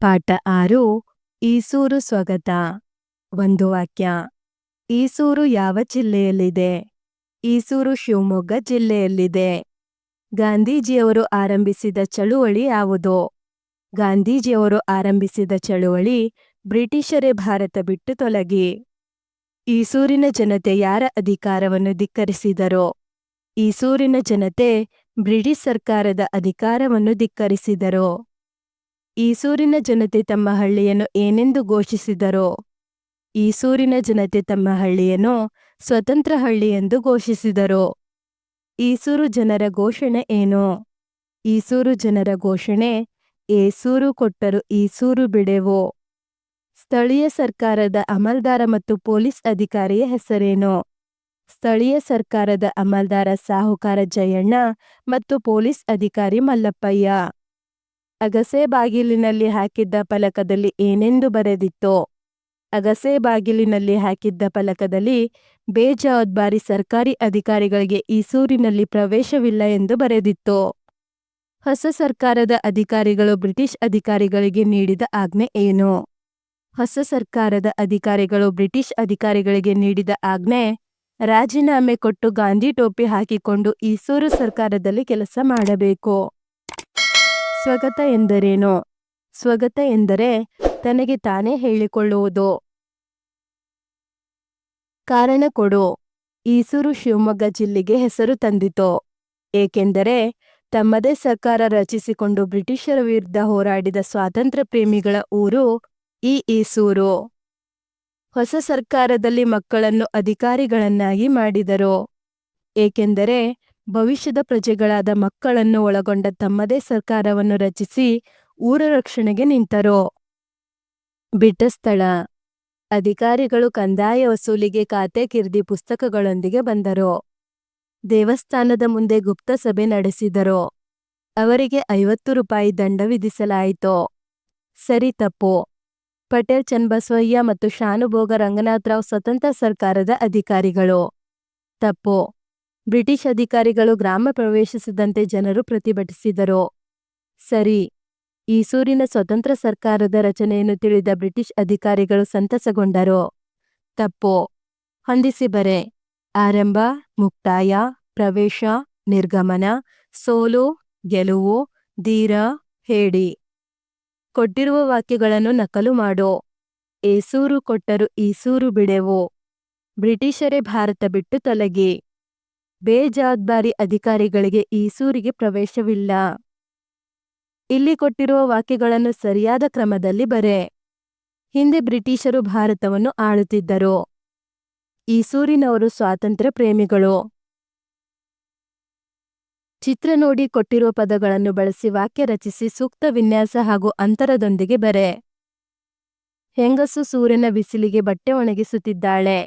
ಪಾಠ ಆರು, ಈಸೂರು ಸ್ವಾಗತ. ಒಂದು ವಾಕ್ಯ. ಈಸೂರು ಯಾವ ಜಿಲ್ಲೆಯಲ್ಲಿದೆ? ಈಸೂರು ಶಿವಮೊಗ್ಗ ಜಿಲ್ಲೆಯಲ್ಲಿದೆ. ಗಾಂಧೀಜಿಯವರು ಆರಂಭಿಸಿದ ಚಳುವಳಿ ಯಾವುದು? ಗಾಂಧೀಜಿಯವರು ಆರಂಭಿಸಿದ ಚಳುವಳಿ ಬ್ರಿಟಿಷರೇ ಭಾರತ ಬಿಟ್ಟು ತೊಲಗಿ. ಈಸೂರಿನ ಜನತೆ ಯಾರ ಅಧಿಕಾರವನ್ನು ಧಿಕ್ಕರಿಸಿದರೋ? ಈಸೂರಿನ ಜನತೆ ಬ್ರಿಟಿಷ್ ಸರ್ಕಾರದ ಅಧಿಕಾರವನ್ನು ಧಿಕ್ಕರಿಸಿದರೋ. ಈಸೂರಿನ ಜನತೆ ತಮ್ಮ ಹಳ್ಳಿಯನ್ನು ಏನೆಂದು ಘೋಷಿಸಿದರೋ, ಈಸೂರಿನ ಜನತೆ ತಮ್ಮ ಹಳ್ಳಿಯನ್ನು ಸ್ವತಂತ್ರ ಹಳ್ಳಿ ಎಂದು ಘೋಷಿಸಿದರೋ, ಈಸೂರು ಜನರ ಘೋಷಣೆ ಏನು? ಈಸೂರು ಜನರ ಘೋಷಣೆ, ಏಸೂರು ಕೊಟ್ಟರು ಈಸೂರು ಬಿಡೆವು? ಸ್ಥಳೀಯ ಸರ್ಕಾರದ ಅಮಲ್ದಾರ ಮತ್ತು ಪೊಲೀಸ್ ಅಧಿಕಾರಿಯ ಹೆಸರೇನು? ಸ್ಥಳೀಯ ಸರ್ಕಾರದ ಅಮಲ್ದಾರ ಸಾಹುಕಾರ ಜಯಣ್ಣ ಮತ್ತು ಪೊಲೀಸ್ ಅಧಿಕಾರಿ ಮಲ್ಲಪ್ಪಯ್ಯ. ಅಗಸೆ ಬಾಗಿಲಿನಲ್ಲಿ ಹಾಕಿದ್ದ ಫಲಕದಲ್ಲಿ ಏನೆಂದು ಬರೆದಿತ್ತೋ? ಅಗಸೆ ಬಾಗಿಲಿನಲ್ಲಿ ಹಾಕಿದ್ದ ಫಲಕದಲ್ಲಿ ಬೇಜವಾಬ್ದಾರಿ ಸರ್ಕಾರಿ ಅಧಿಕಾರಿಗಳಿಗೆ ಈಸೂರಿನಲ್ಲಿ ಪ್ರವೇಶವಿಲ್ಲ ಎಂದು ಬರೆದಿತ್ತು? ಹೊಸ ಸರ್ಕಾರದ ಅಧಿಕಾರಿಗಳು ಬ್ರಿಟಿಷ್ ಅಧಿಕಾರಿಗಳಿಗೆ ನೀಡಿದ ಆಜ್ಞೆ ಏನು? ಹೊಸ ಸರ್ಕಾರದ ಅಧಿಕಾರಿಗಳು ಬ್ರಿಟಿಷ್ ಅಧಿಕಾರಿಗಳಿಗೆ ನೀಡಿದ ಆಜ್ಞೆ, ರಾಜೀನಾಮೆ ಕೊಟ್ಟು ಗಾಂಧಿ ಟೋಪಿ ಹಾಕಿಕೊಂಡು ಈಸೂರು ಸರ್ಕಾರದಲ್ಲಿ ಕೆಲಸ ಮಾಡಬೇಕು. ಸ್ವಗತ ಎಂದರೇನು? ಸ್ವಗತ ಎಂದರೆ ತನಗೆ ತಾನೇ ಹೇಳಿಕೊಳ್ಳುವುದು. ಕಾರಣ ಕೊಡು. ಈಸೂರು ಶಿವಮೊಗ್ಗ ಜಿಲ್ಲೆಗೆ ಹೆಸರು ತಂದಿತು. ಏಕೆಂದರೆ ತಮ್ಮದೇ ಸರ್ಕಾರ ರಚಿಸಿಕೊಂಡು ಬ್ರಿಟಿಷರ ವಿರುದ್ಧ ಹೋರಾಡಿದ ಸ್ವಾತಂತ್ರ್ಯ ಪ್ರೇಮಿಗಳ ಊರು ಈ ಈಸೂರು. ಹೊಸ ಸರ್ಕಾರದಲ್ಲಿ ಮಕ್ಕಳನ್ನು ಅಧಿಕಾರಿಗಳನ್ನಾಗಿ ಮಾಡಿದರು. ಏಕೆಂದರೆ ಭವಿಷ್ಯದ ಪ್ರಜೆಗಳಾದ ಮಕ್ಕಳನ್ನು ಒಳಗೊಂಡ ತಮ್ಮದೇ ಸರ್ಕಾರವನ್ನು ರಚಿಸಿ ಊರ ರಕ್ಷಣೆಗೆ ನಿಂತರು. ಬಿಟ್ಟ ಸ್ಥಳ. ಅಧಿಕಾರಿಗಳು ಕಂದಾಯ ವಸೂಲಿಗೆ ಖಾತೆ ಕಿರ್ದಿ ಪುಸ್ತಕಗಳೊಂದಿಗೆ ಬಂದರು. ದೇವಸ್ಥಾನದ ಮುಂದೆ ಗುಪ್ತ ಸಭೆ ನಡೆಸಿದರು. ಅವರಿಗೆ ಐವತ್ತು ರೂಪಾಯಿ ದಂಡ ವಿಧಿಸಲಾಯಿತು. ಸರಿ ತಪ್ಪು. ಪಟೇಲ್ ಚನ್ನಬಸವಯ್ಯ ಮತ್ತು ಶಾನುಭೋಗ ರಂಗನಾಥರಾವ್ ಸ್ವತಂತ್ರ ಸರ್ಕಾರದ ಅಧಿಕಾರಿಗಳು. ತಪ್ಪು. ಬ್ರಿಟಿಷ್ ಅಧಿಕಾರಿಗಳು ಗ್ರಾಮ ಪ್ರವೇಶಿಸದಂತೆ ಜನರು ಪ್ರತಿಭಟಿಸಿದರು. ಸರಿ ಈಸೂರಿನ ಸ್ವತಂತ್ರ ಸರ್ಕಾರದ ರಚನೆಯನ್ನು ತಿಳಿದ ಬ್ರಿಟಿಷ್ ಅಧಿಕಾರಿಗಳು ಸಂತಸಗೊಂಡರು. ತಪ್ಪು. ಹೊಂದಿಸಿ ಬರೆ. ಆರಂಭ, ಮುಕ್ತಾಯ, ಪ್ರವೇಶ, ನಿರ್ಗಮನ, ಸೋಲು, ಗೆಲುವು, ಧೀರ, ಹೇಡಿ. ಕೊಟ್ಟಿರುವ ವಾಕ್ಯಗಳನ್ನು ನಕಲು ಮಾಡು. ಏಸೂರು ಕೊಟ್ಟರು ಈಸೂರು ಬಿಡೆವು. ಬ್ರಿಟಿಷರೇ ಭಾರತ ಬಿಟ್ಟು ತೊಲಗಿ. ಬೇಜವಾಬ್ದಾರಿ ಅಧಿಕಾರಿಗಳಿಗೆ ಈಸೂರಿಗೆ ಪ್ರವೇಶವಿಲ್ಲ. ಇಲ್ಲಿ ಕೊಟ್ಟಿರುವ ವಾಕ್ಯಗಳನ್ನು ಸರಿಯಾದ ಕ್ರಮದಲ್ಲಿ ಬರೆ. ಹಿಂದೆ ಬ್ರಿಟಿಷರು ಭಾರತವನ್ನು ಆಳುತ್ತಿದ್ದರು. ಈಸೂರಿನವರು ಸ್ವಾತಂತ್ರ್ಯ ಪ್ರೇಮಿಗಳು. ಚಿತ್ರ ನೋಡಿ ಕೊಟ್ಟಿರುವ ಪದಗಳನ್ನು ಬಳಸಿ ವಾಕ್ಯ ರಚಿಸಿ ಸೂಕ್ತ ವಿನ್ಯಾಸ ಹಾಗೂ ಅಂತರದೊಂದಿಗೆ ಬರೆ. ಹೆಂಗಸು ಸೂರ್ಯನ ಬಿಸಿಲಿಗೆ ಬಟ್ಟೆ ಒಣಗಿಸುತ್ತಿದ್ದಾಳೆ.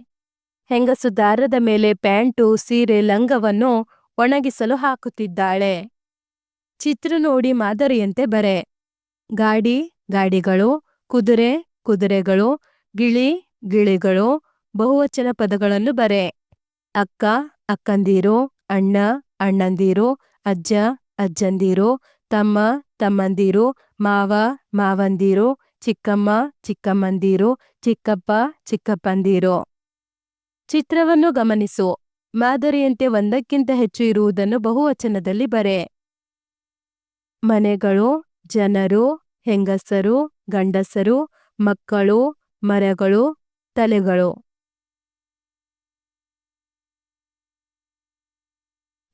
ಹೆಂಗಸು ದಾರದ ಮೇಲೆ ಪ್ಯಾಂಟು, ಸೀರೆ, ಲಂಗವನ್ನು ಒಣಗಿಸಲು ಹಾಕುತ್ತಿದ್ದಾಳೆ. ಚಿತ್ರ ನೋಡಿ ಮಾದರಿಯಂತೆ ಬರೆ. ಗಾಡಿ, ಗಾಡಿಗಳು, ಕುದುರೆ, ಕುದುರೆಗಳು, ಗಿಳಿ, ಗಿಳಿಗಳು, ಬಹುವಚನ ಪದಗಳನ್ನು ಬರೆ. ಅಕ್ಕ, ಅಕ್ಕಂದಿರು, ಅಣ್ಣ, ಅಣ್ಣಂದಿರು, ಅಜ್ಜ, ಅಜ್ಜಂದಿರು, ತಮ್ಮ, ತಮ್ಮಂದಿರು, ಮಾವ, ಮಾವಂದಿರು, ಚಿಕ್ಕಮ್ಮ, ಚಿಕ್ಕಮ್ಮಂದಿರು, ಚಿಕ್ಕಪ್ಪ, ಚಿಕ್ಕಪ್ಪಂದೀರು. ಚಿತ್ರವನ್ನು ಗಮನಿಸು. ಮಾದರಿಯಂತೆ ಒಂದಕ್ಕಿಂತ ಹೆಚ್ಚು ಇರುವುದನ್ನು ಬಹುವಚನದಲ್ಲಿ ಬರೆ. ಮನೆಗಳು, ಜನರು, ಹೆಂಗಸರು, ಗಂಡಸರು, ಮಕ್ಕಳು, ಮರಗಳು, ತಲೆಗಳು.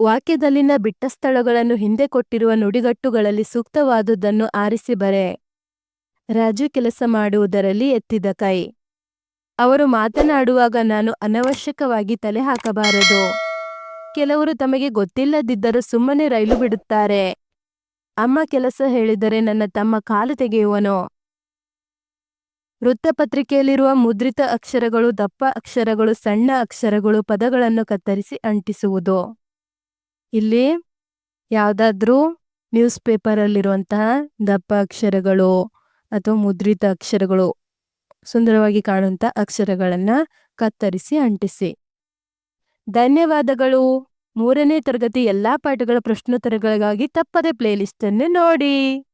ವಾಕ್ಯದಲ್ಲಿನ ಬಿಟ್ಟ ಸ್ಥಳಗಳನ್ನು ಹಿಂದೆ ಕೊಟ್ಟಿರುವ ನುಡಿಗಟ್ಟುಗಳಲ್ಲಿ ಸೂಕ್ತವಾದುದನ್ನು ಆರಿಸಿ ಬರೆ. ರಾಜು ಕೆಲಸ ಮಾಡುವುದರಲ್ಲಿ ಎತ್ತಿದ ಕೈ. ಅವರು ಮಾತನಾಡುವಾಗ ನಾನು ಅನವಶ್ಯಕವಾಗಿ ತಲೆ ಹಾಕಬಾರದು. ಕೆಲವರು ತಮಗೆ ಗೊತ್ತಿಲ್ಲದಿದ್ದರೂ ಸುಮ್ಮನೆ ರೈಲು ಬಿಡುತ್ತಾರೆ. ಅಮ್ಮ ಕೆಲಸ ಹೇಳಿದರೆ ನನ್ನ ತಮ್ಮ ಕಾಲು ತೆಗೆಯುವನು. ವೃತ್ತಪತ್ರಿಕೆಯಲ್ಲಿರುವ ಮುದ್ರಿತ ಅಕ್ಷರಗಳು, ದಪ್ಪ ಅಕ್ಷರಗಳು, ಸಣ್ಣ ಅಕ್ಷರಗಳು ಪದಗಳನ್ನು ಕತ್ತರಿಸಿ ಅಂಟಿಸುವುದು. ಇಲ್ಲಿ ಯಾವುದಾದ್ರೂ ನ್ಯೂಸ್ ಪೇಪರಲ್ಲಿರುವಂತಹ ದಪ್ಪ ಅಕ್ಷರಗಳು ಅಥವಾ ಮುದ್ರಿತ ಅಕ್ಷರಗಳು ಸುಂದರವಾಗಿ ಕಾಣುವಂಥ ಅಕ್ಷರಗಳನ್ನು ಕತ್ತರಿಸಿ ಅಂಟಿಸಿ. ಧನ್ಯವಾದಗಳು. ಮೂರನೇ ತರಗತಿ ಎಲ್ಲಾ ಪಾಠಗಳ ಪ್ರಶ್ನೋತ್ತರಗಳಿಗಾಗಿ ತಪ್ಪದೆ ಪ್ಲೇಲಿಸ್ಟ್ ಅನ್ನು ನೋಡಿ.